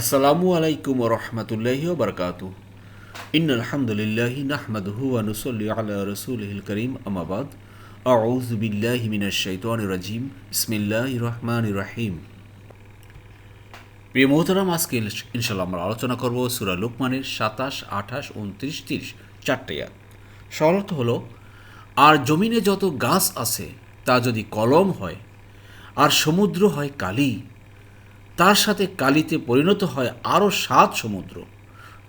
আসসালামু আলাইকুম রহমতুল্লাহি বরকাত ইন আলহামদুলিল্লাহি নাহমাদহু ওয়া নুসাল্লি আলা রাসূলিহিল করিম আমাবাদ আউযু বিল্লাহি বিসমিল্লাহির রহমানির রহিম প্রিয় মোহতারাম, আজকে ইনশাল্লাহ আমরা আলোচনা করব সূরা লুকমানের সাতাশ, আঠাশ, উনত্রিশ, তিরিশ, চারটে আয়াত। সরলত হলো, আর জমিনে যত গাছ আছে, তা যদি কলম হয়, আর সমুদ্র হয় কালি তার সাথে কালিতে পরিণত হয় আরও সাত সমুদ্র।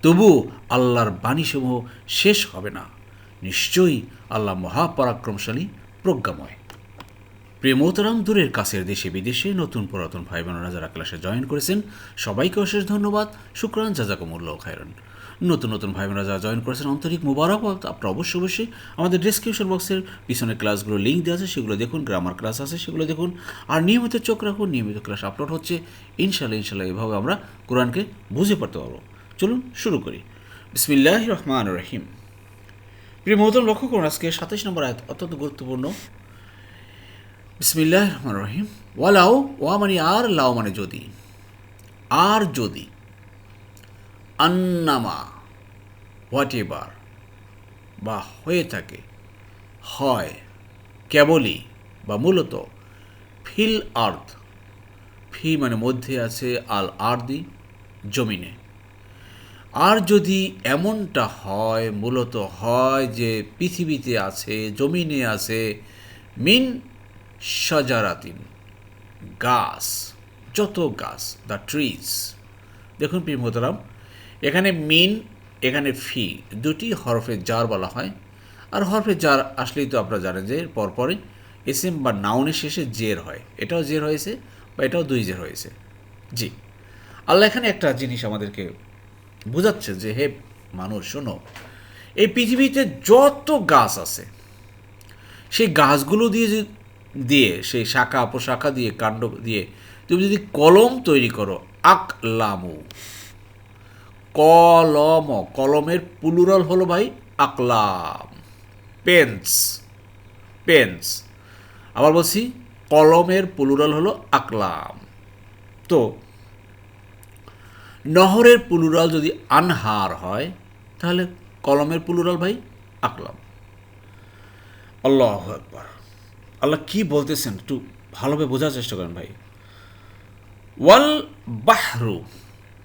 তবু আল্লাহর বাণীসমূহ শেষ হবে না। নিশ্চয়ই আল্লাহ মহাপরাক্রমশালী, প্রজ্ঞাময়। প্রেমতরাম দূরের কাছের দেশে বিদেশে নতুন পুরাতন ভাই বোনেরা যারা ক্লাসে জয়েন করেছেন, সবাইকে অশেষ ধন্যবাদ। শুক্রান, জাজাকুমুল্লাহ খায়রন। নতুন নতুন ভাই বোনেরা যারা জয়েন করেছেন, আন্তরিক মুবারকবাদ। আপনারা অবশ্যই অবশ্যই আমাদের ডিসক্রিপশন বক্সের পিছনে ক্লাসগুলো লিঙ্ক দেওয়া আছে, সেগুলো দেখুন গ্রামার ক্লাস আছে, সেগুলো দেখুন। আর নিয়মিত চোখ রাখুন, নিয়মিত ক্লাস আপলোড হচ্ছে। ইনশাল্লাহ ইনশাল্লাহ এভাবে আমরা কোরআনকে বুঝে পড়তে পারব। চলুন শুরু করি। বিসমিল্লাহ রহমান রহিম। প্রিয় মহতম লক্ষ্য করুন, আজকে সাতাশ নম্বর আয়াত অত্যন্ত গুরুত্বপূর্ণ। বিসমিল্লাহ রহমান রহিম। ওয়া লাও ওয়া মানে আর লাও মানে যদি। আর যদি। আন্নামা। হোয়াট এভার বা হয়ে থাকে, হয় কেবলই বা মূলত ফিল আর্থ। ফি মানে মধ্যে আছে আল আর্দি, জমিনে। আর যদি এমনটা হয়, মূলত হয় যে পৃথিবীতে আছে, জমিনে আছে, মিন সাজারাতিন গাছ, যত গাছ দ্য ট্রিজ দেখুন প্রিয় মোহতারাম, এখানে মিন এখানে ফি দুটি হরফে জার বলা হয়। আর হরফে জার আসলেই তো আপনারা জানেন যে পরপরই এসএম বা নাউনের শেষে জের হয়। এটাও জের হয়েছে বা এটাও দুই জের হয়েছে। জি। আল্লাহ এখানে একটা জিনিস আমাদেরকে বোঝাচ্ছে যে, হে মানুষ, শোনো, এই পৃথিবীতে যত গাছ আছে, সেই গাছগুলো দিয়ে দিয়ে, সেই শাখা প্রশাখা দিয়ে, কাণ্ড দিয়ে, তুমি যদি কলম তৈরি করো, আকলামু কলম, কলমের পুলুরাল হলো ভাই আকলাম। পেন্স পেন্স আবার বলছি, কলমের পুলুরাল হলো আকলাম। তো, নহরের পুলুরাল যদি আনহার হয়, তাহলে কলমের পুলুরাল ভাই আকলাম। আল্লাহ একবার আল্লাহ কি বলতেছেন? একটু ভালোভাবে বোঝার চেষ্টা করেন ভাই। ওয়াল বাহরু,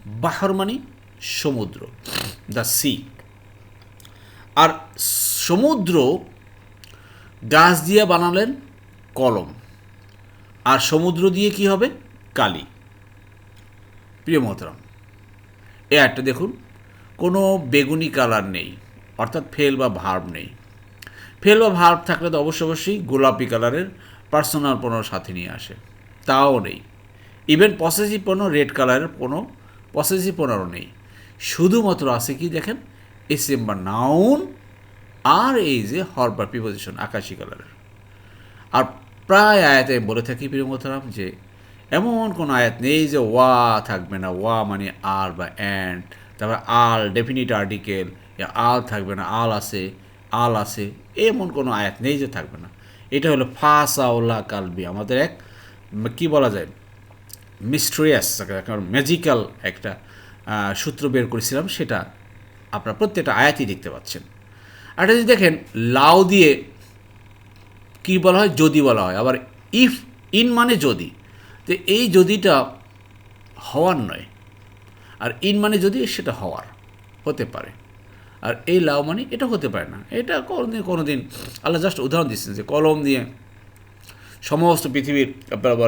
বাহর মানে সমুদ্র দ্য সি আর সমুদ্র গাছ দিয়ে বানালেন কলম। আর সমুদ্র দিয়ে কি হবে? কালি। প্রিয় মহতরাম, এ একটা দেখুন, কোনো বেগুনি কালার নেই, অর্থাৎ ফেল বা ভার্ব নেই। ফেল বা ভার্ব থাকলে তো অবশ্য অবশ্যই গোলাপি কালারের পার্সোনাল পণ্য সাথে নিয়ে আসে। তাও নেই। ইভেন পসেসিভ পণ্য রেড কালারের কোনো পসেসিভ পণ্যও নেই। শুধুমাত্র আছে কি দেখেন? এসএম বা নাউন আর এই যে হর বা প্রিপোজিশন আকাশি কালারের আর প্রায় আয়াতে আমি বলে থাকি প্রিয় মোতারাম যে, এমন কোনো আয়াত নেই যে ওয়া থাকবে না। ওয়া মানে আর বা অ্যান্ড তারপর আল ডেফিনিট আর্টিকেল আল থাকবে না, আল আছে আল আছে, এমন কোনো আয়াত নেই যে থাকবে না। এটা হলো ফাসাউল্লা কালবি, আমাদের এক, কি বলা যায়? মিস্ট্রিয়াস ম্যাজিক্যাল একটা সূত্র বের করেছিলাম, সেটা আপনার প্রত্যেকটা আয়াতই দেখতে পাচ্ছেন। আর যদি দেখেন, লাউ দিয়ে কি বলা হয়? যদি বলা হয়। আবার ইফ, ইন মানে যদি। তো এই যদিটা হওয়ার নয়। আর ইন মানে যদি, সেটা হওয়ার। হতে পারে। আর এই লাউ মানে এটা হতে পারে না। এটা কোনোদিন কোনো দিন আল্লাহ জাস্ট উদাহরণ দিচ্ছেন যে কলম দিয়ে সমস্ত পৃথিবীর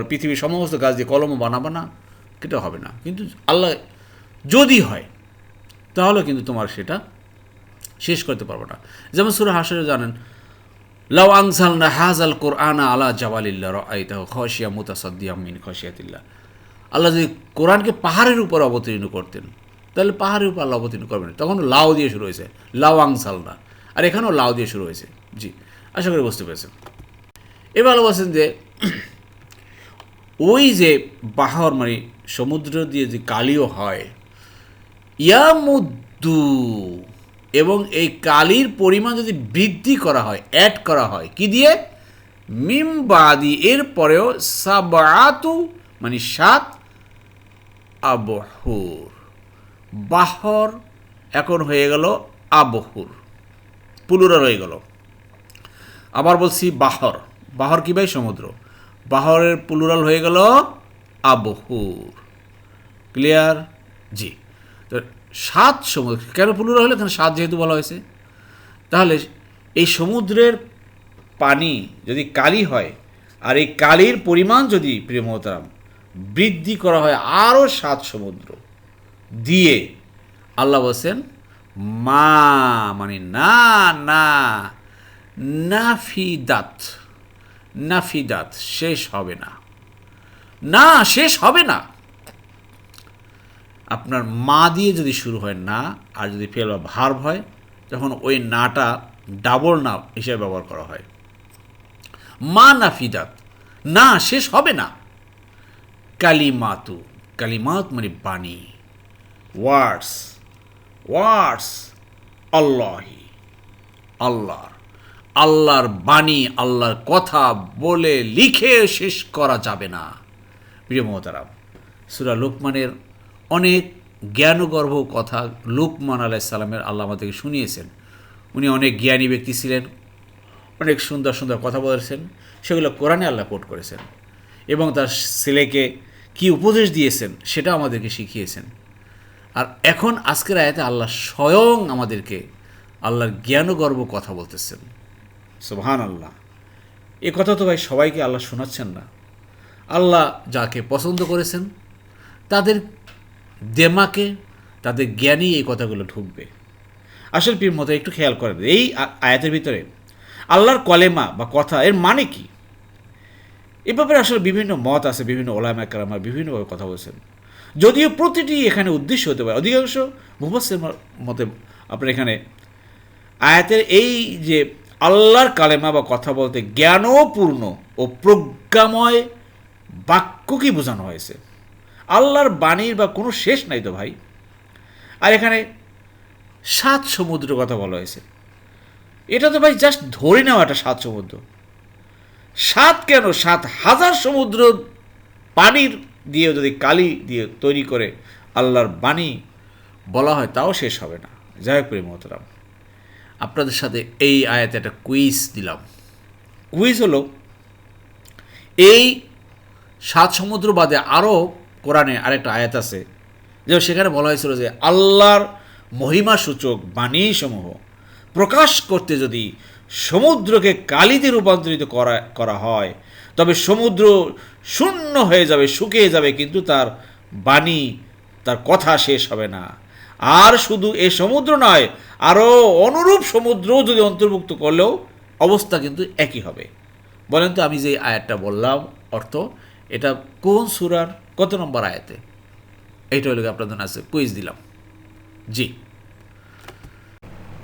পৃথিবীর সমস্ত গাছ দিয়ে কলমও বানাবো না হবে না। কিন্তু আল্লাহ যদি হয়, তাহলে কিন্তু তোমার সেটা শেষ করতে পারব না। যেমন সুরা হাসরে জানেন, লাউ আংসাল না হাজাল কোরআনা আলা জাওয়ালিল্লা রাইতাহ খসিয়া মুতাসাদ্দিয়া মিন খসিয়াতিল্লা আল্লাহ যদি কোরআনকে পাহাড়ের উপর অবতীর্ণ করতেন, তাহলে পাহাড়ের উপর আল্লাহ অবতীর্ণ করবেন তখন লাউ দিয়ে শুরু হয়েছে, লাউ আংসাল না আর এখানেও লাউ দিয়ে শুরু হয়েছে। জি, আশা করি বুঝতে পেরেছেন। এবার বলছেন যে, ওই যে বাহর মানে সমুদ্র দিয়ে যে কালিও হয় ইয়ামুদ্দু, এবং এই কালির পরিমাণ যদি বৃদ্ধি করা হয় অ্যাড করা হয়, কি দিয়ে? মিমবাদি এর পরেও সাবাতু মানে সাত আবহুর। বাহর এখন হয়ে গেল আবহুর। পুলুরা রয়ে গেল। আবার বলছি বাহর। বাহর কি ভাই? সমুদ্র। বাহরের পুলুরাল হয়ে গেল আবহুর। ক্লিয়ার? জি। সাত সমুদ্র, কেন পুলুরা হলো? এখানে সাত যেহেতু বলা হয়েছে। তাহলে এই সমুদ্রের পানি যদি কালি হয়, আর এই কালির পরিমাণ যদি প্রিয়মতারাম বৃদ্ধি করা হয় আরও সাত সমুদ্র দিয়ে আল্লাহ বলছেন, মা মানে না না, নাফিদাত নাফিদাত শেষ হবে না। না, শেষ হবে না। আপনার মা দিয়ে যদি শুরু হয় না, আর যদি ফেল বা ভার্ব হয়, তখন ওই নাটা ডাবল না হিসেবে ব্যবহার করা হয়। মা নাফিদাত না শেষ হবে না। কালিমাতু, কালিমাত মানে বাণী। ওয়ার্ডস ওয়ার্ডস আল্লাহি, আল্লাহর। আল্লাহর বাণী, আল্লাহর কথা বলে লিখে শেষ করা যাবে না। প্রিয় মহতারাম, সুরা লোকমানের অনেক জ্ঞানগর্ভ কথা লোকমান আলাইসাল্লামের আল্লাহ আমাদেরকে শুনিয়েছেন। উনি অনেক জ্ঞানী ব্যক্তি ছিলেন, অনেক সুন্দর সুন্দর কথা বলেছেন, সেগুলো কোরআনে আল্লাহ কোট করেছেন এবং তার ছেলেকে কি উপদেশ দিয়েছেন সেটা আমাদেরকে শিখিয়েছেন। আর এখন আজকের আয়াতে আল্লাহ স্বয়ং আমাদেরকে আল্লাহর জ্ঞানগর্ব কথা বলতেছেন। সুবহান আল্লাহ এ কথা তো ভাই সবাইকে আল্লাহ শোনাচ্ছেন না। আল্লাহ যাকে পছন্দ করেছেন, তাদের দেমাকে তাদের জ্ঞানী এই কথাগুলো ঢুকবে। আসল পীর মতো একটু খেয়াল করেন। এই আয়াতের ভিতরে আল্লাহর কলেমা বা কথা, এর মানে কি? এ ব্যাপারে আসলে বিভিন্ন মত আছে, বিভিন্ন ওলামা কালামা বিভিন্নভাবে কথা বলছেন। যদিও প্রতিটি এখানে উদ্দেশ্য হতে পারে। অধিকাংশ মুহম্মদের মতে আপনার এখানে আয়াতের এই যে আল্লাহর কালেমা বা কথা বলতে জ্ঞানপূর্ণ ও প্রজ্ঞাময় বাক্যকে বোঝানো হয়েছে। আল্লাহর বাণীর বা কোনো শেষ নাই তো ভাই। আর এখানে সাত সমুদ্রের কথা বলা হয়েছে। এটা তো ভাই জাস্ট ধরে নেওয়া একটা সাত সমুদ্র। সাত কেন? সাত হাজার সমুদ্র পানির দিয়ে যদি কালি দিয়ে তৈরি করে আল্লাহর বাণী বলা হয়, তাও শেষ হবে না। যাই হোক প্রেম মহতরাম, আপনাদের সাথে এই আয়াতে একটা কুইজ দিলাম। কুইজ হলো, এই সাত সমুদ্র বাদে আরও কোরআনে আরেকটা আয়াত আছে, যে সেখানে বলা হয়েছিল যে আল্লাহর মহিমা সূচক বাণীসমূহ প্রকাশ করতে যদি সমুদ্রকে কালিতে রূপান্তরিত করা করা হয়, তবে সমুদ্র শূন্য হয়ে যাবে, শুকিয়ে যাবে, কিন্তু তার বাণী, তার কথা শেষ হবে না। আর শুধু এ সমুদ্র নয়, আরও অনুরূপ সমুদ্রও যদি অন্তর্ভুক্ত করলেও অবস্থা কিন্তু একই হবে। বলেন তো আমি যে আয়াতটা বললাম, অর্থ এটা কোন সুরার? কত নম্বর আয়াতে? এইটা হলো আপনাদের আছে কুইজ দিলাম। জি।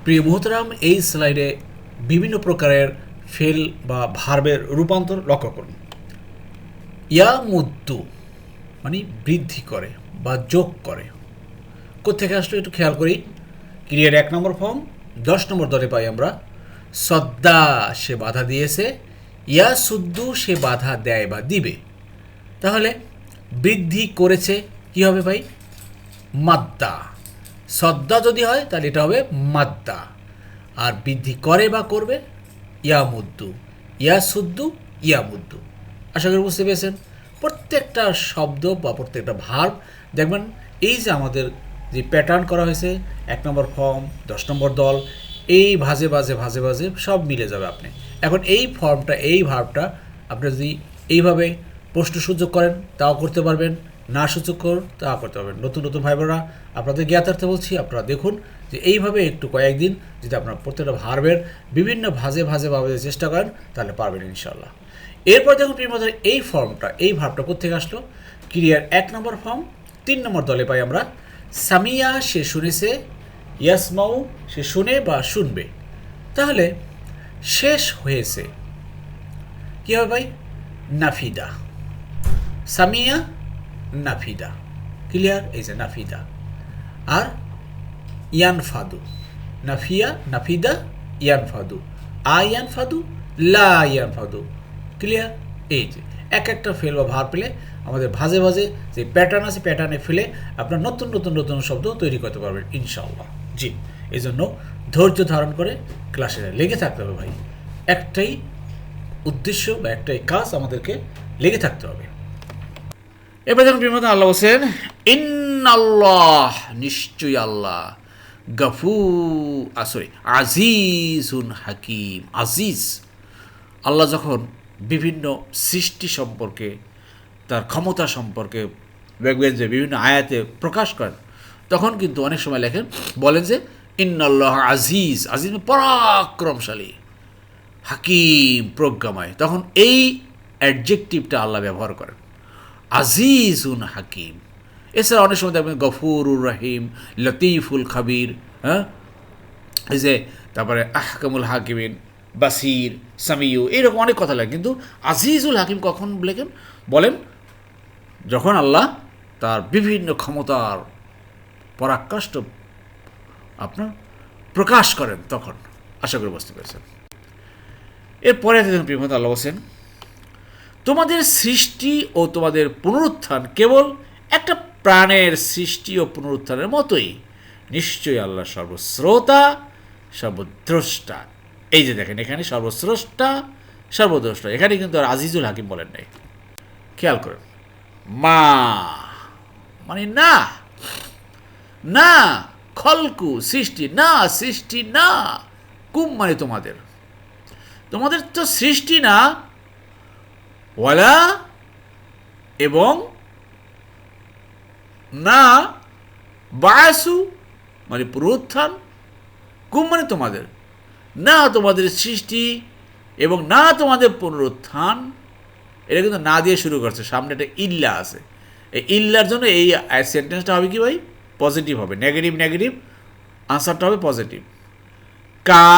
প্রিয় মোহতরাম, এই স্লাইডে বিভিন্ন প্রকারের ফেল বা ভার্বের রূপান্তর লক্ষ্য করুন। ইয়া মুদ্দু মানে বৃদ্ধি করে বা যোগ করে। কোথেকে আসলে একটু খেয়াল করি। ক্রিয়ার এক নম্বর ফর্ম দশ নম্বর দলে পাই আমরা। সদ্দা সে বাধা দিয়েছে, ইয়া সুদ্দু সে বাধা দেয় বা দিবে। তাহলে বৃদ্ধি করেছে, কি হবে ভাই? মাদ্দা। সদ্দা যদি হয়, তাহলে এটা হবে মাদ্দা। আর বৃদ্ধি করে বা করবে? ইয়ামুদ্দু। ইয়াসুদ্দু, ইয়ামুদ্দু। আশা করি বুঝতে পেরেছেন? প্রত্যেকটা শব্দ বা প্রত্যেকটা ভার্ব দেখবেন এই যে আমাদের যে প্যাটার্ন করা হয়েছে, এক নম্বর ফর্ম দশ নম্বর দল, এই ভাজে ভাজে ভাজে ভাজে সব মিলে যাবে আপনি। এখন এই ফর্মটা এই ভার্বটা আপনি যদি এইভাবে প্রশ্ন সুযোগ করেন, তাও করতে পারবেন। না সূচক কর তা করতে পারবেন। নতুন নতুন ভাই বোনেরা আপনাদের জ্ঞাতার্থে বলছি, আপনারা দেখুন যে এইভাবে একটু কয়েকদিন যদি আপনার প্রত্যেকটা ভার্বের বিভিন্ন ভাজে ভাজে ভাবে চেষ্টা করেন, তাহলে পারবেন ইনশাল্লাহ এরপর দেখুন প্রিয়মাদের এই ফর্মটা, এই ভাবটা কোথেকে আসলো? ক্রিয়ার এক নম্বর ফর্ম, তিন নম্বর দলে পাই আমরা। সামিয়া, সে শুনেছে ইয়াসমাউ সে শুনে বা শুনবে। তাহলে শেষ হয়েছে। কী হবে ভাই? নাফিদা। সামিয়া নাফিদা ক্লিয়ার এই যে নাফিদা আর ইয়ান ফাদু নাফিয়া নাফিদা ইয়ান ফাদু আ ইয়ান ফাদু লা ইয়ান ফাদু ক্লিয়ার এই যে, এক একটা ফেল বা ভার পেলে আমাদের ভাজে ভাজে যে প্যাটার্ন আছে প্যাটার্নে ফেলে আপনার নতুন নতুন নতুন শব্দ তৈরি করতে পারবেন, ইনশাআল্লাহ। জি এই জন্য ধৈর্য ধারণ করে ক্লাসে লেগে থাকতে হবে ভাই। একটাই উদ্দেশ্য বা একটাই কাজ আমাদেরকে লেগে থাকতে হবে। এবার দেখুন প্রিয় আল্লাহ বলছেন, ইন্নাল্লাহ, নিশ্চয়ই আল্লাহ গফু সরি আজিজুন হাকিম, আজিজ। আল্লাহ যখন বিভিন্ন সৃষ্টি সম্পর্কে, তার ক্ষমতা সম্পর্কে দেখবেন যে বিভিন্ন আয়াতে প্রকাশ করেন, তখন কিন্তু অনেক সময় লেখেন, বলেন যে, ইন্নাল্লাহ আজিজ আজিজ মানে পরাক্রমশালী, হাকিম, প্রজ্ঞাময়। তখন এই অ্যাডজেক্টিভটা আল্লাহ ব্যবহার করেন। আজিজুন হাকিম। এছাড়া অনেক সময় দেখবেন গফুরুর রহিম, লতিফুল খাবির হ্যাঁ? এই যে তারপরে আহকামুল হাকিমিন, বাসির, সামিউ এইরকম অনেক কথা লাগে। কিন্তু আজিজুল হাকিম কখন লেখেন বলেন যখন আল্লাহ তার বিভিন্ন ক্ষমতার পরাকাষ্ট আপনার প্রকাশ করেন তখন। আশা করে বুঝতে পেরেছেন। এরপরে দেখুন প্রিয়মত আল্লাহ বলছেন তোমাদের সৃষ্টি ও তোমাদের পুনরুত্থান কেবল একটা প্রাণের সৃষ্টি ও পুনরুত্থানের মতোই। নিশ্চয়ই আল্লাহ সর্বশ্রোতা, সর্বদ্রষ্টা। এই যে দেখেন এখানে সর্বশ্রষ্টা, সর্বদ্রষ্টা। এখানে কিন্তু আর আজিজুল হাকিম বলেন নাই। খেয়াল করেন। মা মানে না না, খলকু, সৃষ্টি, না সৃষ্টি, না, কুম মানে তোমাদের। তোমাদের তো সৃষ্টি না ওয়ালা এবং না বায়াসু মানে পুনরুত্থান কুম মানে তোমাদের। না তোমাদের সৃষ্টি এবং না তোমাদের পুনরুত্থান, এটা কিন্তু না দিয়ে শুরু করছে। সামনে একটা ইল্লা আছে। এই ইল্লার জন্য এই সেন্টেন্সটা হবে কি ভাই? পজিটিভ হবে। নেগেটিভ নেগেটিভ আনসারটা হবে পজিটিভ কা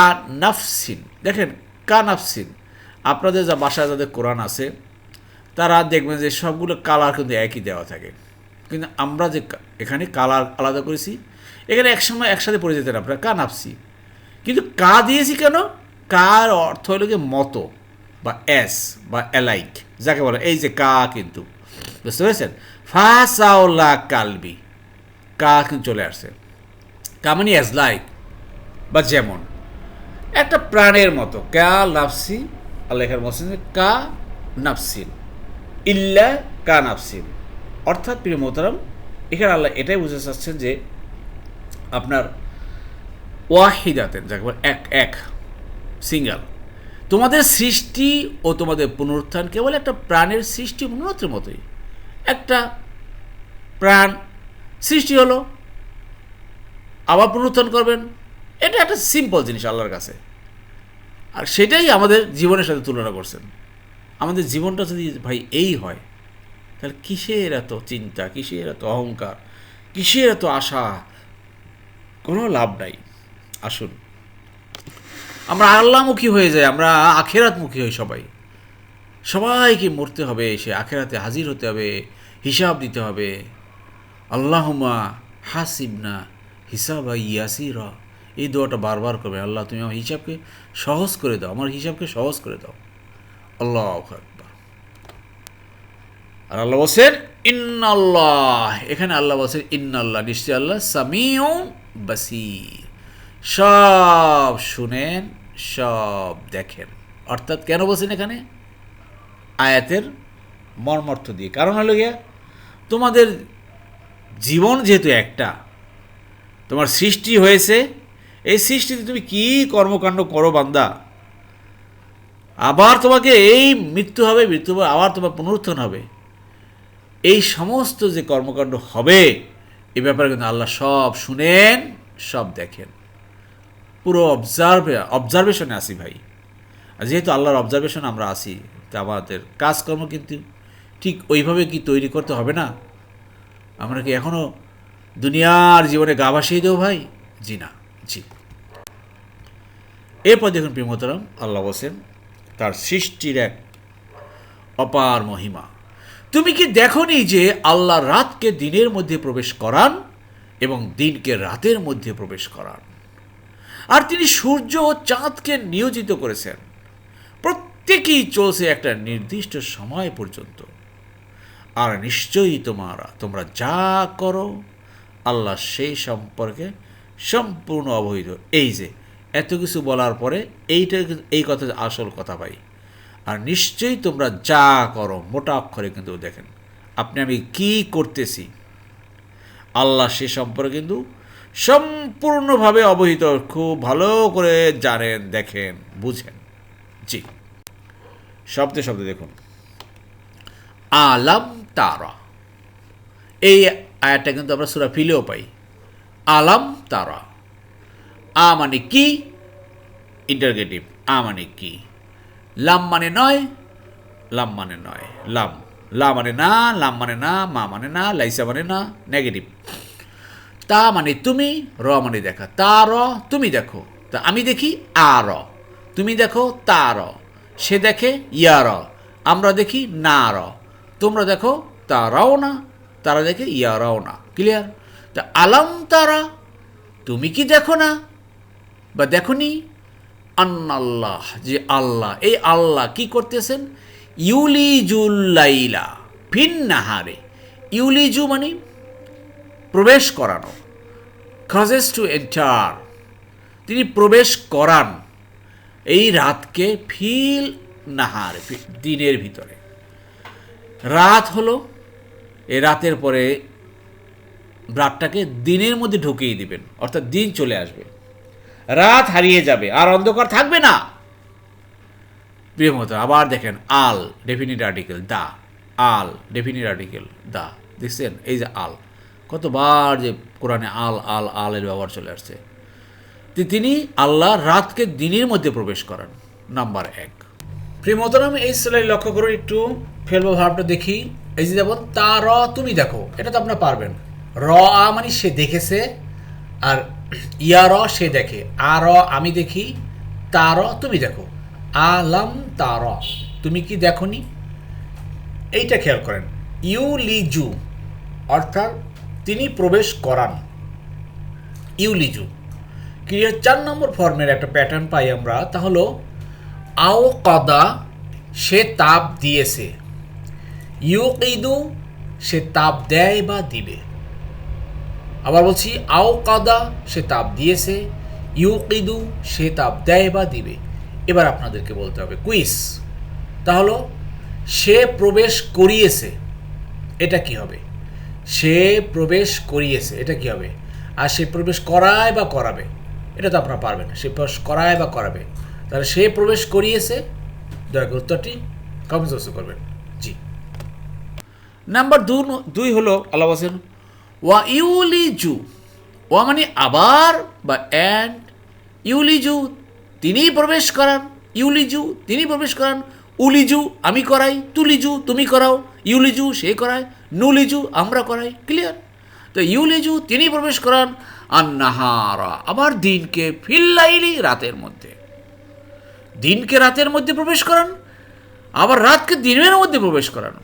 নাফসিন দেখেন কা নাফসিন আপনাদের যা বাসায় যাদের কোরআন আছে, তারা দেখবেন যে সবগুলো কালার কিন্তু একই দেওয়া থাকে। কিন্তু আমরা যে কা- এখানে কালার আলাদা করেছি, এখানে একসময় একসাথে পড়ে যেতেন আপনারা, কা নাফসি? কিন্তু কা দিয়েছি কেন? কার অর্থ হলো যে মতো, বা এস, বা অ্যালাইক যাকে বলে, এই যে কা কিন্তু। বুঝতে পেরেছেন? ফাসাওলা কালবি। কা কিন্তু চলে আসছে। কা মানে অ্যাজ লাইক, বা যেমন। একটা প্রাণের মতো, কা, নাফসি আল্লাহ বলছেন কা নাফসিন, ইল্লা কা নাফসিন। অর্থাৎ প্রিয় মোহতারাম, এখানে আল্লাহ এটাই বুঝতে চাচ্ছেন যে, আপনার ওয়াহিদাতেন, যাকে এক এক, সিঙ্গাল। তোমাদের সৃষ্টি ও তোমাদের পুনরুত্থান কেবল একটা প্রাণের সৃষ্টি ও পুনরুত্থানের মতোই। একটা প্রাণ সৃষ্টি হলো, আবার পুনরুত্থান করবেন। এটা একটা সিম্পল জিনিস আল্লাহর কাছে। আর সেটাই আমাদের জীবনের সাথে তুলনা করছেন। আমাদের জীবনটা যদি ভাই এই হয়, তাহলে কিসের এত চিন্তা, কিসের এত অহংকার, কিসের এত আশা? কোনো লাভ নাই। আসুন। আমরা আল্লাহমুখী হয়ে যাই, আমরা আখেরাতমুখী হই সবাই। সবাইকে মরতে হবে, সে আখেরাতে হাজির হতে হবে, হিসাব দিতে হবে। আল্লাহমা হাসিবনা হিসাব ইয়াসির। এই দোয়াটা বারবার করবে। আল্লাহ, তুমি আমার হিসাবকে সহজ করে দাও, আমার হিসাবকে সহজ করে দাও। আল্লাহ আর আল্লাহ বলছেন, ইন্নাল্লাহ। এখানে আল্লাহ বলছেন, ইন্নাল্লাহ। নিশ্চয় আল্লাহ সামিউ বাসির। সব শুনেন, সব দেখেন। অর্থাৎ কেন বলছেন এখানে? আয়াতের মর্মর্থ দিয়ে। কারণ হলো গিয়া, তোমাদের জীবন যেহেতু একটা, তোমার সৃষ্টি হয়েছে এই সৃষ্টিতে তুমি কি কর্মকাণ্ড করো বান্দা? আবার তোমাকে এই মৃত্যু হবে, মৃত্যু আবার তোমার পুনরুত্থান হবে। এই সমস্ত যে কর্মকাণ্ড হবে, এ ব্যাপারে কিন্তু আল্লাহ সব শুনেন, সব দেখেন। পুরো অবজার্ভে অবজারভেশনে আসি ভাই। আর যেহেতু আল্লাহর অবজারভেশন আমরা আসি তা আমাদের কাজকর্ম কিন্তু ঠিক ওইভাবে কি তৈরি করতে হবে না? আমরা কি এখনও দুনিয়ার জীবনে গা ভাসিয়ে দেবো ভাই? জি না। জি। এরপর দেখুন প্রিয়মতরম আল্লাহ বসেন তার সৃষ্টির এক অপার মহিমা। তুমি কি দেখনি যে আল্লাহ রাতকে দিনের মধ্যে প্রবেশ করান এবং দিনকে রাতের মধ্যে প্রবেশ করান? আর তিনি সূর্য ও চাঁদকে নিয়োজিত করেছেন। প্রত্যেকেই চলছে একটা নির্দিষ্ট সময় পর্যন্ত। আর নিশ্চয়ই তোমারা, তোমরা যা করো, আল্লাহ সেই সম্পর্কে সম্পূর্ণ অবহিত। এই যে, এত কিছু বলার পরে এইটা এই কথা আসল কথা ভাই। আর নিশ্চয়ই তোমরা যা করো মোটা অক্ষরে কিন্তু দেখেন, আপনি আমি কি করতেছি? আল্লাহ সে সম্পর্কে কিন্তু সম্পূর্ণভাবে অবহিত, খুব ভালো করে জানেন, দেখেন, বুঝেন। জি। শব্দে শব্দে দেখুন। আলাম তারা। এই আয়াতটা কিন্তু আমরা সুরা ফিলেও পাই। আলাম তারা। আ মানে কি? ইন্টারগেটিভ আ মানে কি? লাম মানে নয়, লাম মানে নয়, লাম। লা মানে না, লাম মানে না, মা মানে না, লাইসা মানে না নেগেটিভ তা মানে তুমি, র মানে দেখা। তা, র, তুমি দেখো। তা আমি দেখি আ, র। তুমি দেখো তা, র। সে দেখে ইয়া, র। আমরা দেখি না, র। তোমরা দেখো তারাও না, তারা দেখে ইয়ারাও না। ক্লিয়ার তা আলাম তারা, তুমি কি দেখো না? বা দেখনি আন্নাল্লাহ, যে আল্লাহ, এই আল্লাহ কি করতেছেন? ইউলিজুল্লাইলা ফিন নাহারে। ইউলিজু মানে প্রবেশ করানো। Causes to enter. তিনি প্রবেশ করান এই রাতকে ফিল নাহার দিনের ভিতরে। রাত হলো, এ রাতের পরে রাতটাকে দিনের মধ্যে ঢুকিয়ে দিবেন, অর্থাৎ দিন চলে আসবে। রাত হারিয়ে যাবে, আর অন্ধকার থাকবে না। প্রিয় মতো আবার দেখেন, আল ডেফিনিট আর্টিকেল দা, আল ডেফিনিট আর্টিকেল দা, দেখছেন? এই যে আল, কতবার যে কোরআনে আল আল আল এর ব্যবহার চলে আসছে। তিনি আল্লাহ রাতকে দিনের মধ্যে প্রবেশ করান, নাম্বার এক। প্রিয় মোহতারাম এই সেলাই লক্ষ্য করে একটু ফেলব ভাবটা দেখি। এই যে যেমন তা র তুমি দেখো, এটা তো আপনার পারবেন। র আ মানে সে দেখেছে, আর ইয়া র সে দেখে। আ, র আমি দেখি, তা, র তুমি দেখো। আলাম তা, র। তুমি কি দেখনি? এইটা খেয়াল করেন। ইউ লিজু অর্থাৎ তিনি প্রবেশ করান। ইউ ইউলিজু ক্রিয়ার চার নম্বর ফর্মের একটা প্যাটার্ন পাই আমরা, তা হলো, আও কদা, সে তাপ দিয়েছে। ইউ ইদু সে তাপ দেয় বা দিবে। আবার বলছি, আও কাদা, সে তাপ দিয়েছে। ইউকিদু সে তাপ দেয় বা দিবে। এবার আপনাদেরকে বলতে হবে, কুইজ, তাহলে সে প্রবেশ করিয়েছে, এটা কি হবে? সে প্রবেশ করিয়েছে, এটা কি হবে? আর সে প্রবেশ করায় বা করাবে? এটা তো আপনারা পারবেন সে প্রবেশ করায় বা করাবে। তাহলে সে প্রবেশ করিয়েছে, দয়া করে উত্তরটি কমেন্ট বক্সে করবেন। জি। নাম্বার দুই হলো আল্লাহ ওয়া ইউলিজু, ওয়া মানে আবার বা অ্যান্ড ইউলিজু তিনিই প্রবেশ করান, ইউলিজু তিনি প্রবেশ করান, উলিজু আমি করাই, তুলিজু তুমি করাও, ইউলিজু সে করায়, নুলিজু আমরা করাই ক্লিয়ার তো ইউলিজু তিনি প্রবেশ করান আর নাহারা আবার দিনকে ফিল্লাইলি রাতের মধ্যে। দিনকে রাতের মধ্যে প্রবেশ করান, আবার রাতকে দিনের মধ্যে প্রবেশ করান।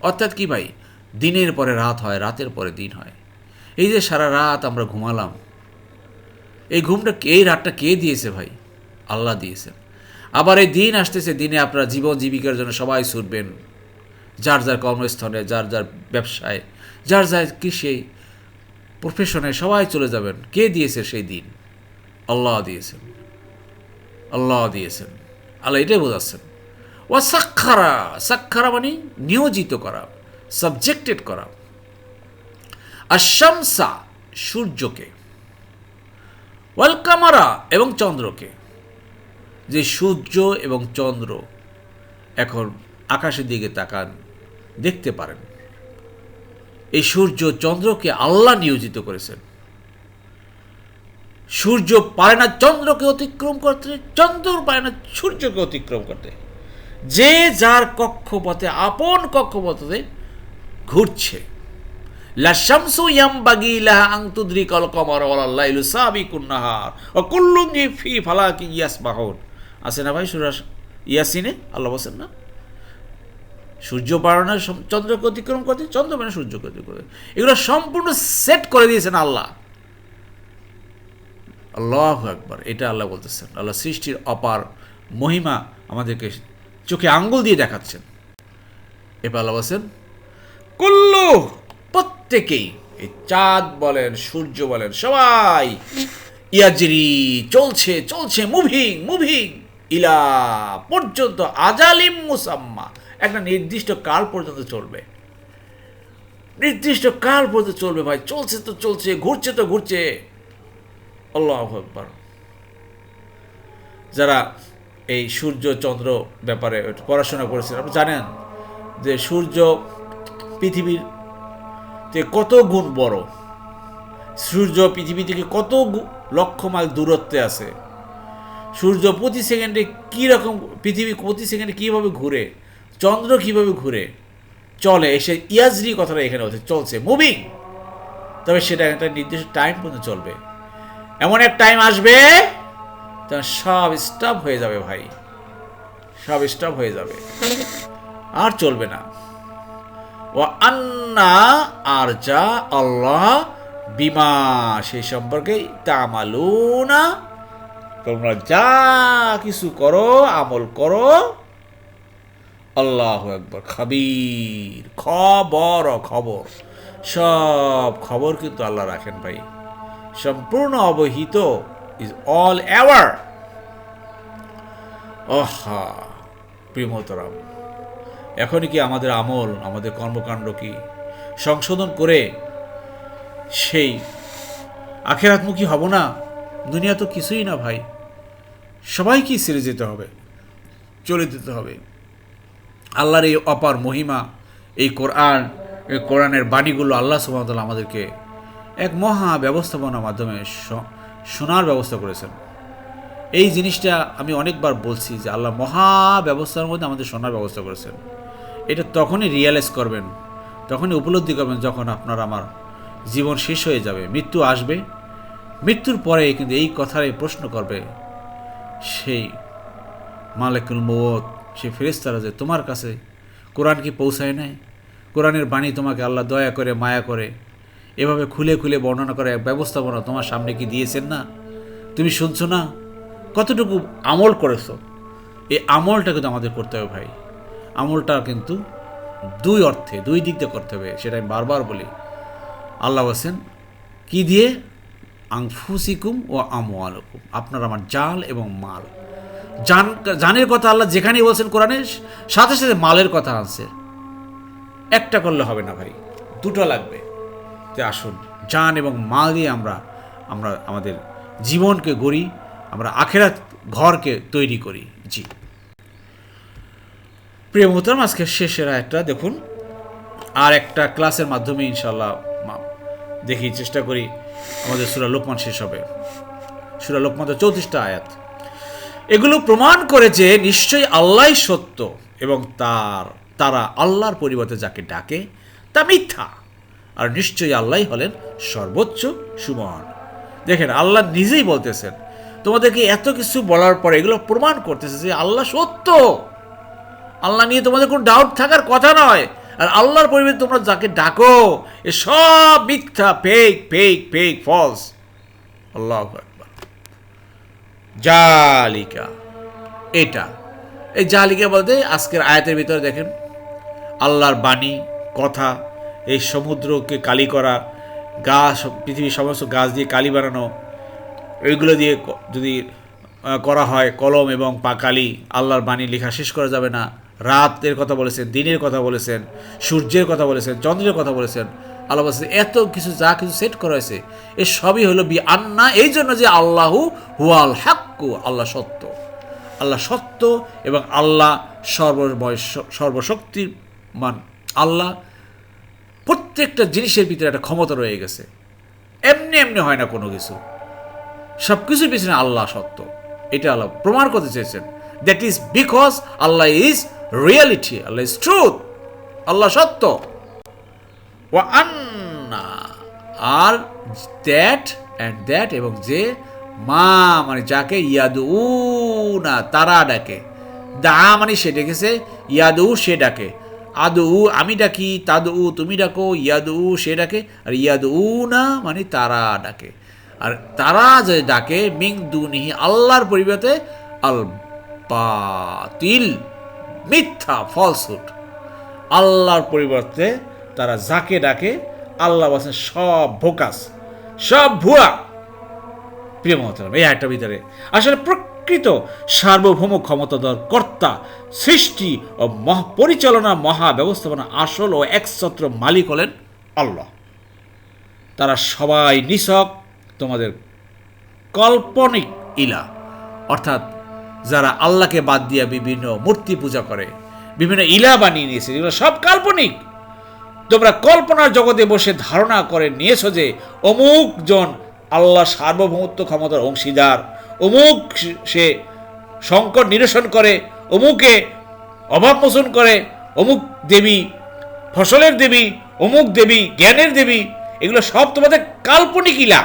অর্থাৎ কি ভাই? দিনের পরে রাত হয়, রাতের পরে দিন হয়। এই যে সারা রাত আমরা ঘুমালাম, এই ঘুমটা এই রাতটা কে দিয়েছে ভাই? আল্লাহ দিয়েছেন। আবার এই দিন আসতেছে, দিনে আপনারা জীবন জীবিকার জন্য সবাই ছুটবেন। যার যার কর্মস্থলে, যার যার ব্যবসায়, যার যার কৃষি প্রফেশনে সবাই চলে যাবেন। কে দিয়েছে সেই দিন? আল্লাহ দিয়েছেন। আল্লাহ দিয়েছেন। আল্লাহ এটাই বোঝাচ্ছেন। ও সাক্ষারা সাক্ষারা মানে নিয়োজিত করা সাবজেক্টেড করা। আর শামসা সূর্যকে ওয়াল কামারা এবং চন্দ্রকে, যে সূর্য এবং চন্দ্র এখন আকাশের দিকে তাকান, দেখতে পারেন। এই সূর্য চন্দ্রকে আল্লাহ নিয়োজিত করেছেন। সূর্য পারে না চন্দ্রকে অতিক্রম করতে, চন্দ্র পারে না সূর্যকে অতিক্রম করতে। যে যার কক্ষপথে, আপন কক্ষপথে ঘুরছে লা শামসু ইয়ামবাগি লাহা আন তুদরিকাল কমর ওয়ালাল লাইলু সাবিকুন নাহার। ওয়া কুল্লুন ফি ফালাকি ইয়াসবাহুন। আছে না ভাই সুরা ইয়াসিনে? আল্লাহ বলেন না। সূর্য পারে না সম- চন্দ্রকে অতিক্রম করতে চন্দ্র পারে না সূর্যকে অতিক্রম এগুলো সম্পূর্ণ সেট করে দিয়েছেন আল্লাহ। আল্লাহ একবার এটা আল্লাহ বলতেছেন। আল্লাহ সৃষ্টির অপার মহিমা আমাদেরকে চোখে আঙ্গুল দিয়ে দেখাচ্ছেন। এবার আল্লাহ বলছেন, কুল্লু প্রত্যেকেই এই চাঁদ বলেন, সূর্য বলেন, সবাই ইয়াজরি, চলছে চলছে, মুভিং মুভিং ইলা পর্যন্ত আজালিম মুসাম্মা। একটা নির্দিষ্ট কাল পর্যন্ত চলবে। নির্দিষ্ট কাল পর্যন্ত চলবে ভাই, চলছে তো চলছে, ঘুরছে তো ঘুরছে। আল্লাহ যারা এই সূর্য, চন্দ্র ব্যাপারে পড়াশোনা করেছেন, আপনি জানেন যে সূর্য পৃথিবীর তে কত গুণ বড়। সূর্য পৃথিবী থেকে কত লক্ষ মাইল দূরত্বে আছে। সূর্য প্রতি সেকেন্ডে কী রকম পৃথিবী প্রতি সেকেন্ডে কীভাবে ঘুরে, চন্দ্র কীভাবে ঘুরে, চলে, এসে ইয়াজরি কথাটা এখানে হচ্ছে চলছে মুভিং তবে সেটা একটা নির্দিষ্ট টাইম পর্যন্ত চলবে। এমন এক টাইম আসবে তখন সব স্টপ হয়ে যাবে ভাই। সব স্টপ হয়ে যাবে। আর চলবে না। ও আন্না আর যা আল্লাহ বিমা সেই সম্পর্কে তামালুনা, তোমরা যা কিছু করো, আমল করো, আল্লাহ একবার খাবির, খবর খবর, সব খবর কিন্তু আল্লাহ রাখেন ভাই। সম্পূর্ণ অবহিত ইজ অল অ্যাওয়ার ওহা প্রিমতরাম এখনই কি আমাদের আমল, আমাদের কর্মকাণ্ড কি? সংশোধন করে সেই আখেরাতমুখী হব না? দুনিয়া তো কিছুই না ভাই। সবাইকেই ছেড়ে যেতে হবে, চলে যেতে হবে। আল্লাহর এই অপার মহিমা, এই কোরআন, এই কোরআনের বাণীগুলো আল্লাহ সুবাহতাল আমাদেরকে এক মহা ব্যবস্থাপনার মাধ্যমে শোনার ব্যবস্থা করেছেন। এই জিনিসটা আমি অনেকবার বলছি যে আল্লাহ মহা ব্যবস্থার মধ্যে আমাদের শোনার ব্যবস্থা করেছেন। এটা তখনই রিয়েলাইজ করবেন, তখনই উপলব্ধি করবেন যখন আপনার আমার জীবন শেষ হয়ে যাবে, মৃত্যু আসবে। মৃত্যুর পরে কিন্তু এই কথাই প্রশ্ন করবে, সেই মালেকুল মৌত সে ফেরেস্তারা যে তোমার কাছে কোরআন কি পৌঁছায় নাই? কোরআনের বাণী তোমাকে আল্লাহ দয়া করে, মায়া করে, এভাবে খুলে খুলে বর্ণনা করে ব্যবস্থাপনা তোমার সামনে কি দিয়েছেন না? তুমি শুনছো না? কতটুকু আমল করেছ? এই আমলটা কিন্তু আমাদের করতে হবে ভাই। আমলটা কিন্তু দুই অর্থে, দুই দিক দিয়ে করতে হবে, সেটা আমি বারবার বলি। আল্লাহ বলছেন, কি দিয়ে? আংফুসিকুম ও আমওয়ালকুম। আপনার আমার জাল এবং মাল। জান, জানের কথা আল্লাহ যেখানেই বলছেন কোরআনের সাথে সাথে মালের কথা আনছে। একটা করলে হবে না ভাই, দুটো লাগবে। যে আসুন, জান এবং মাল দিয়ে আমরা আমরা আমাদের জীবনকে গড়ি, আমরা আখেরাত ঘরকে তৈরি করি। জি। প্রিয় মোহতারাম আজকে শেষের একটা দেখুন। আর একটা ক্লাসের মাধ্যমে ইনশাল্লাহ দেখি চেষ্টা করি আমাদের সুরা লোকমান শেষ হবে। সুরা লোকমান তো চৌত্রিশটা আয়াত। এগুলো প্রমাণ করে যে নিশ্চয়ই আল্লাহ সত্য এবং তার, তারা আল্লাহর পরিবর্তে যাকে ডাকে তা মিথ্যা। আর নিশ্চয়ই আল্লাহ হলেন সর্বোচ্চ সুমহান দেখেন, আল্লাহ নিজেই বলতেছেন, তোমাদেরকে এত কিছু বলার পরে এগুলো প্রমাণ করতেছে যে আল্লাহ সত্য। আল্লাহ নিয়ে তোমাদের কোনো ডাউট থাকার কথা নয়। আর আল্লাহর পরিবর্তে তোমরা যাকে ডাকো, এ সব মিথ্যা ফেক ফেক ফেক ফলস আল্লাহ জালিকা। এটা। এই জালিকা বলতে আজকের আয়াতের ভিতরে দেখেন, আল্লাহর বাণী, কথা, এই সমুদ্রকে কালি করা, গাছ, পৃথিবীর সমস্ত গাছ দিয়ে কালি বানানো এইগুলো দিয়ে যদি করা হয় কলম এবং পাকালি আল্লাহর বাণী লেখা শেষ করা যাবে না। রাতের কথা বলেছেন, দিনের কথা বলেছেন, সূর্যের কথা বলেছেন, চন্দ্রের কথা বলেছেন। আল্লাহ বলছেন এত কিছু, যা কিছু সেট করা হয়েছে, এ সবই হলো বি আন্না এই জন্য যে আল্লাহু হুয়াল হাক্কু, আল্লাহ সত্য। আল্লাহ সত্য এবং আল্লাহ সর্বময়, সর্বশক্তিমান। আল্লাহ প্রত্যেকটা জিনিসের ভিতরে একটা ক্ষমতা রয়ে গেছে। এমনি এমনি হয় না কোনো কিছু। সব কিছুর পিছনে আল্লাহ সত্য। এটা আল্লাহ প্রমাণ করতে চেয়েছেন। That is because Allah is reality Allah is truth আল্লাহ সত্য। ও আন্না, আর দ্যাট অ্যান্ড দ্যাট এবং যে, মা মানে যাকে ইয়াদু না তারা ডাকে। দা মানে সে ডেকেছে ইয়াদু সে ডাকে। আদু আমি ডাকি তাদু তুমি ডাকো ইয়াদু সে ডাকে, আর ইয়াদু না মানে তারা ডাকে। আর তারা যে ডাকে মিং দুনিহি, আল্লাহর পরিবর্তে আল বাতিল মিথ্যা ফলসুট আল্লাহর পরিবর্তে তারা যাকে ডাকে, আল্লাহ বলছেন সব ভোকাস, সব ভুয়া। প্রিয় মহতরম এই একটা ভিতরে। আসলে প্রকৃত সার্বভৌম ক্ষমতাধর কর্তা, সৃষ্টি ও মহা পরিচালনা মহা ব্যবস্থাপনা আসল ও একছত্র মালিক হলেন আল্লাহ। তারা সবাই নিছক, তোমাদের কাল্পনিক ইলা। অর্থাৎ যারা আল্লাহকে বাদ দিয়ে বিভিন্ন মূর্তি পূজা করে, বিভিন্ন ইলা বানিয়ে নিয়েছে, এগুলো সব কাল্পনিক। তোমরা কল্পনার জগতে বসে ধারণা করে নিয়েছো যে অমুক জন আল্লাহ সার্বভৌমত্ব ক্ষমতার অংশীদার, অমুক সে সংকট নিরসন করে, অমুকে অভাব মোচন করে, অমুক দেবী ফসলের দেবী, অমুক দেবী জ্ঞানের দেবী, এগুলো সব তোমাদের কাল্পনিক ইলা।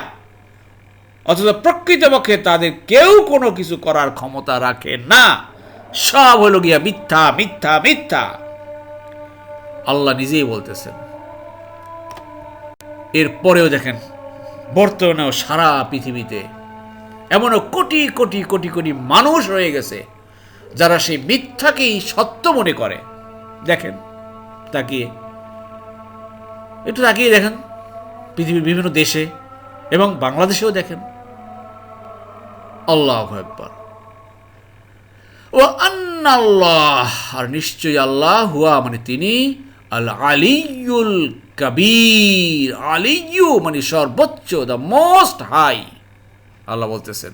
অথচ প্রকৃতপক্ষে তাদের কেউ কোনো কিছু করার ক্ষমতা রাখে না। সব হলো গিয়া মিথ্যা মিথ্যা মিথ্যা। আল্লাহ নিজেই বলতেছেন। এরপরেও দেখেন, বর্তমানেও সারা পৃথিবীতে এমনও কোটি কোটি কোটি কোটি মানুষ রয়ে গেছে, যারা সেই মিথ্যাকেই সত্য মনে করে। দেখেন, তাকিয়ে, একটু তাকিয়ে দেখেন, পৃথিবীর বিভিন্ন দেশে এবং বাংলাদেশেও দেখেন আল্লাহ একবার ও আন্নাল্লাহ, আর নিশ্চয়ই আল্লাহ হুয়া মানে তিনি আল আলিউল কবির। আলিয়ু মানে সর্বোচ্চ দ্য মোস্ট হাই আল্লাহ বলতেছেন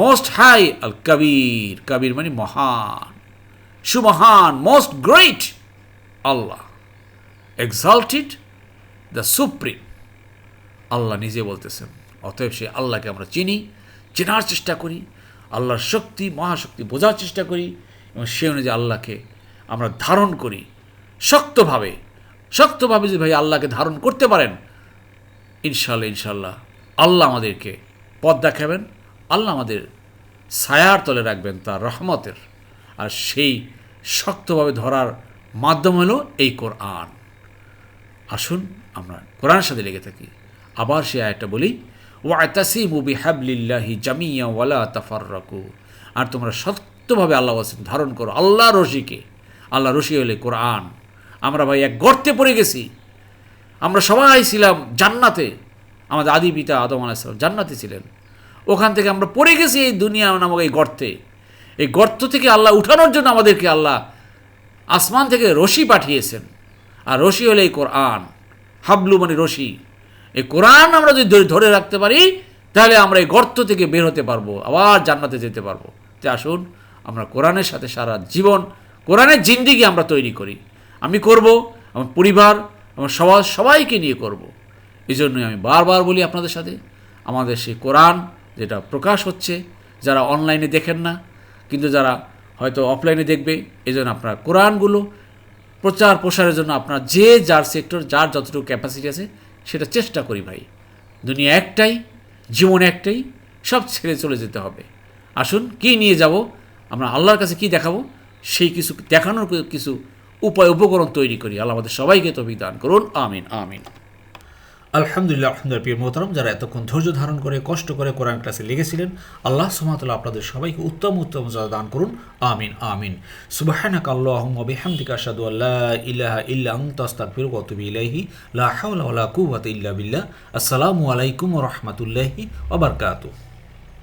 মোস্ট হাই আল কবির কবির মানে মহান, সুমহান most great Allah. Exalted the supreme আল্লাহ নিজে বলতেছেন, অতএব সে আল্লাহকে আমরা চিনি। চেনার চেষ্টা করি, আল্লাহর শক্তি, মহাশক্তি বোঝার চেষ্টা করি এবং সে অনুযায়ী আল্লাহকে আমরা ধারণ করি। শক্তভাবে শক্তভাবে যদি ভাই আল্লাহকে ধারণ করতে পারেন ইনশাল্লাহ ইনশাল্লাহ আল্লাহ আমাদেরকে পথ দেখাবেন, আল্লাহ আমাদের ছায়ার তলে রাখবেন তার রহমতের। আর সেই শক্তভাবে ধরার মাধ্যম হলো এই কোরআন। আসুন আমরা কোরআনের সাথে লেগে থাকি। আবার সে আয়টা বলি ওয়াতাসিমু বিহাবলিল্লাহি জামিয়া ওয়ালা তাফাররাকু। আর তোমরা সত্যভাবে আল্লাহ বলছেন, ধারণ করো আল্লাহ রশিকে। আল্লাহ রশি হলে কোরআন। আমরা ভাই এক গর্তে পড়ে গেছি। আমরা সবাই ছিলাম জান্নাতে। আমাদের আদি পিতা আদম আলাইসালাম জান্নাতে ছিলেন। ওখান থেকে আমরা পড়ে গেছি এই দুনিয়া নামক এই গর্তে। এই গর্ত থেকে আল্লাহ উঠানোর জন্য আমাদেরকে আল্লাহ আসমান থেকে রশি পাঠিয়েছেন। আর রশি হলে এই কোরআন। হাবলু মানে রশি। এই কোরআন আমরা যদি ধরে- রাখতে পারি, তাহলে আমরা এই গর্ত থেকে বের হতে পারব, আবার জান্নাতে যেতে পারব তাই আসুন, আমরা কোরআনের সাথে সারা জীবন, কোরআনের জিন্দিগি আমরা তৈরি করি আমি করব, আমার পরিবার, আমার সমাজ, সবাইকে নিয়ে করব। এই জন্যই আমি বারবার বলি আপনাদের সাথে, আমাদের সেই কোরআন যেটা প্রকাশ হচ্ছে, যারা অনলাইনে দেখেন না, কিন্তু যারা হয়তো অফলাইনে দেখবে, এই জন্য আপনার কোরআনগুলো প্রচার প্রসারের জন্য আপনার যে যার সেক্টর, যার যতটুকু ক্যাপাসিটি আছে সেটা চেষ্টা করি ভাই। দুনিয়া একটাই, জীবন একটাই, সব ছেড়ে চলে যেতে হবে। আসুন, কি নিয়ে যাব, আমরা আল্লাহর কাছে কি দেখাবো, সেই কিছু দেখানোর কিছু উপায়, উপকরণ তৈরি করি। আল্লাহ আমাদের সবাইকে তো দান করুন। আমিন আমিন। আলহামদুলিল্লাহ আলহামদুলিল্লাহ, প্রিয় মোহতরম, যারা এতক্ষণ ধৈর্য ধারণ করে, কষ্ট করে কোরআন ক্লাসে লেগেছিলেন আল্লাহ সুমাতাল্লাহ আপনাদের সবাইকে উত্তম উত্তম দান করুন, আমিন আমিন। সুবাহানাক আল্লাহুম্মা বিহামদিকা আশহাদু আল্লা ইলাহা ইল্লা আনতা, আস্তাগফিরুকা ওয়া আতুবু ইলাইহি। লা হাওলা ওয়া লা কুওয়াতা ইল্লা বিল্লাহ। আসসালামু আলাইকুম রহমতুল্লাহি বারাকাতুহু।